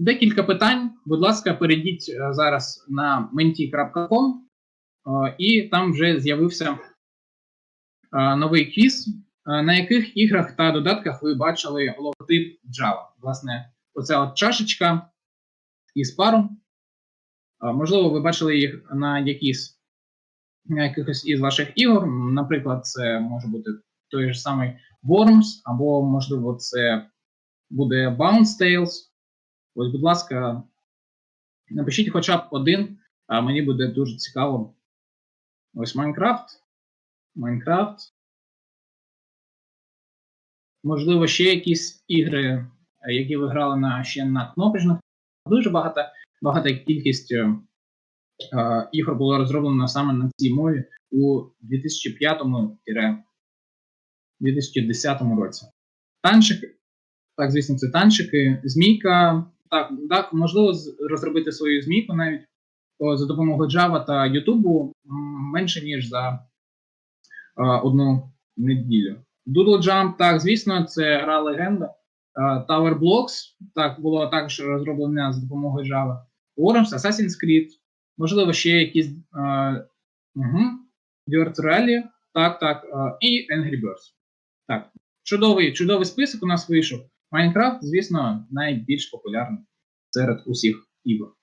декілька питань. Будь ласка, перейдіть е, зараз на menti.com е, і там вже з'явився е, новий квіз, на яких іграх та додатках ви бачили логотип Java. Власне, оця от чашечка із пару. Е, Можливо, ви бачили їх на якісь на якихось із ваших ігор. Наприклад, це може бути той ж самий Worms, або, можливо, це буде Bounce Tales. Ось, будь ласка, напишіть хоча б один, а мені буде дуже цікаво. Ось Майнкрафт. Майнкрафт. Можливо, ще якісь ігри, е, які ви грали на ще на кнопочних. Дуже багато, багата кількість е, е, ігор було розроблено саме на цій мові у 2005-2010 році. Танчики, так, звісно, це танчики, змійка. Так, так, можливо, розробити свою змійку навіть о, за допомогою Java та YouTube менше, ніж за е, одну неділю. Doodle Jump, так, звісно, це гра легенда. Tower Blocks, так, було також розроблено за допомогою Java. Worms, Assassin's Creed, можливо, ще якісь. Е, угу, Rally, так, так, і Angry Birds. Так, чудовий, чудовий список у нас вийшов. Майнкрафт, звісно, найбільш популярний серед усіх ігор.